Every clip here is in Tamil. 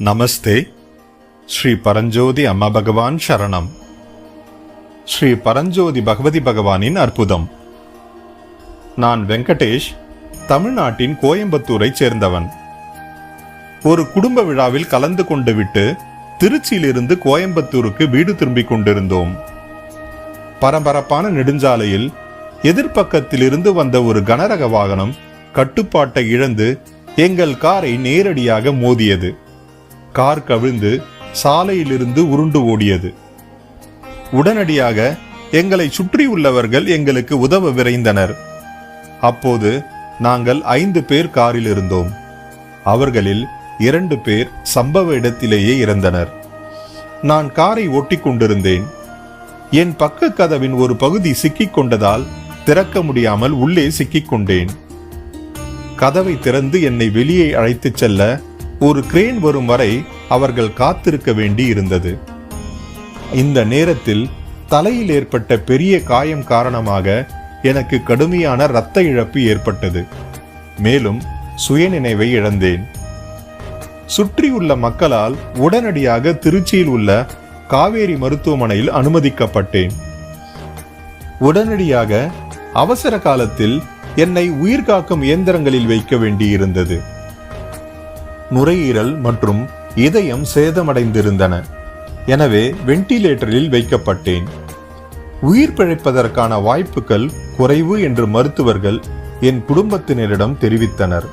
நமஸ்தே. ஸ்ரீ பரஞ்சோதி அம்மா பகவான் சரணம். ஸ்ரீ பரஞ்சோதி பகவதி பகவானின் அற்புதம். நான் வெங்கடேஷ் தமிழ்நாட்டின் கோயம்புத்தூரைச் சேர்ந்தவன். ஒரு குடும்ப விழாவில் கலந்து கொண்டு விட்டு திருச்சியிலிருந்து கோயம்புத்தூருக்கு வீடு திரும்பிக் கொண்டிருந்தோம். பரபரப்பான நெடுஞ்சாலையில் எதிர்ப்பக்கத்திலிருந்து வந்த ஒரு கனரக வாகனம் கட்டுப்பாட்டை இழந்து எங்கள் காரை நேரடியாக மோதியது. கார் கவிழ்ந்து சாலையிலிருந்து உருண்டு ஓடியது. உடனடியாக எங்களை சுற்றியுள்ளவர்கள் எங்களுக்கு உதவ விரைந்தனர். அப்போது நாங்கள் ஐந்து பேர் காரில் இருந்தோம். அவர்களில் இரண்டு பேர் சம்பவ இடத்திலேயே இறந்தனர். நான் காரை ஓட்டிக் கொண்டிருந்தேன். என் பக்க கதவின் ஒரு பகுதி சிக்கிக் கொண்டதால் திறக்க முடியாமல் உள்ளே சிக்கிக் கொண்டேன். கதவை திறந்து என்னை வெளியே அழைத்துச் செல்ல ஒரு கிரேன் வரும் வரை அவர்கள் காத்திருக்க வேண்டி இருந்தது இந்த நேரத்தில் தலையில் ஏற்பட்ட பெரிய காயம் காரணமாக எனக்கு கடுமையான இரத்த இழப்பு ஏற்பட்டது. மேலும் சுயநினைவை இழந்தேன். சுற்றியுள்ள மக்களால் உடனடியாக திருச்சியில் உள்ள காவேரி மருத்துவமனையில் அனுமதிக்கப்பட்டேன். உடனடியாக அவசர காலத்தில் என்னை உயிர்காக்கும் இயந்திரங்களில் வைக்க வேண்டியிருந்தது. நுரையீரல் மற்றும் இதயம் சேதமடைந்திருந்தன. எனவே வென்டிலேட்டரில் வைக்கப்பட்டேன். உயிர் பிழைப்பதற்கான வாய்ப்புகள் குறைவு என்று மருத்துவர்கள் என் குடும்பத்தினரிடம் தெரிவித்தனர்.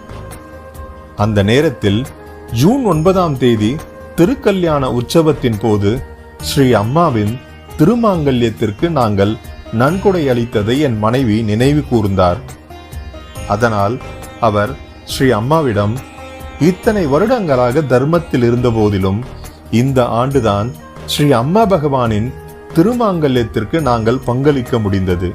அந்த நேரத்தில் ஜூன் ஒன்பதாம் தேதி திருக்கல்யாண உற்சவத்தின் போது ஸ்ரீ அம்மாவின் திருமாங்கல்யத்திற்கு நாங்கள் நன்கொடை அளித்ததை என் மனைவி நினைவு கூர்ந்தார். அதனால் அவர் ஸ்ரீ அம்மாவிடம் இத்தனை வருடங்களாக தர்மத்தில் இருந்த போதிலும் இந்த ஆண்டுதான் ஸ்ரீ அம்மா பகவானின் திருமாங்கல்யத்திற்கு நாங்கள் பங்களிக்க முடிந்தது.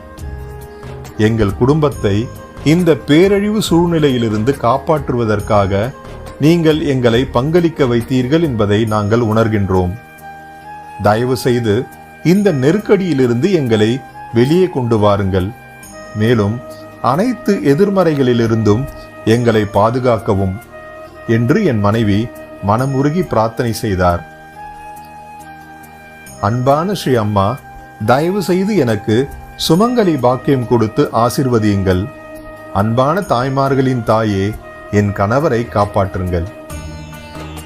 எங்கள் குடும்பத்தை இந்த பேரழிவு சூழ்நிலையிலிருந்து காப்பாற்றுவதற்காக நீங்கள் எங்களை பங்களிக்க வைத்தீர்கள் என்பதை நாங்கள் உணர்கின்றோம். தயவு செய்து இந்த நெருக்கடியிலிருந்து எங்களை வெளியே கொண்டு வாருங்கள். மேலும் அனைத்து எதிர்மறைகளிலிருந்தும் எங்களை பாதுகாக்கவும். என்று என் மனைவி மனமுருகி பிரார்த்தனை செய்தார். அன்பான ஸ்ரீ அம்மா தயவு செய்து எனக்கு சுமங்கலி பாக்கியம் கொடுத்து ஆசிர்வதியுங்கள். அன்பான தாய்மார்களின் தாயே என் கணவரை காப்பாற்றுங்கள்.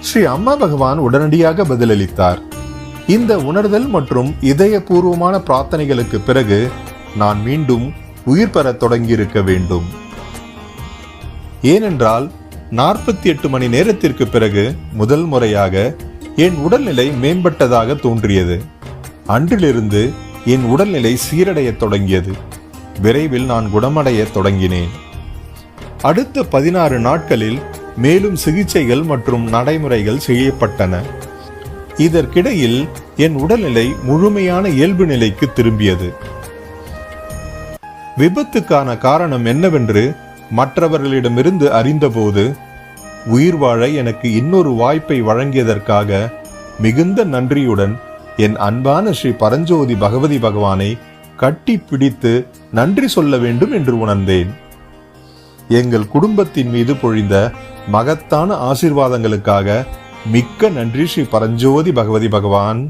ஸ்ரீ அம்மா பகவான் உடனடியாக பதிலளித்தார். இந்த உணர்தல் மற்றும் இதயபூர்வமான பிரார்த்தனைகளுக்கு பிறகு நான் மீண்டும் உயிர் பெறத் தொடங்கியிருக்க வேண்டும். ஏனென்றால் நாற்பத்தி எட்டு மணி நேரத்திற்கு பிறகு முதல் முறையாக என் உடல்நிலை மேம்பட்டதாக தோன்றியது. அன்றிலிருந்து என் உடல்நிலை சீரடையத் தொடங்கியது. விரைவில் நான் குணமடையத் தொடங்கினேன். அடுத்த பதினாறு நாட்களில் மேலும் சிகிச்சைகள் மற்றும் நடைமுறைகள் செய்யப்பட்டன. இதற்கிடையில் என் உடல்நிலை முழுமையான இயல்பு நிலைக்கு திரும்பியது. விபத்துக்கான காரணம் என்னவென்று மற்றவர்களிடமிருந்து அறிந்தபோது உயிர் வாழ எனக்கு இன்னொரு வாய்ப்பை வழங்கியதற்காக மிகுந்த நன்றியுடன் என் அன்பான ஸ்ரீ பரஞ்சோதி பகவதி பகவானை கட்டி பிடித்து நன்றி சொல்ல வேண்டும் என்று உணர்ந்தேன். எங்கள் குடும்பத்தின் மீது பொழிந்த மகத்தான ஆசீர்வாதங்களுக்காக மிக்க நன்றி ஸ்ரீ பரஞ்சோதி பகவதி பகவான்.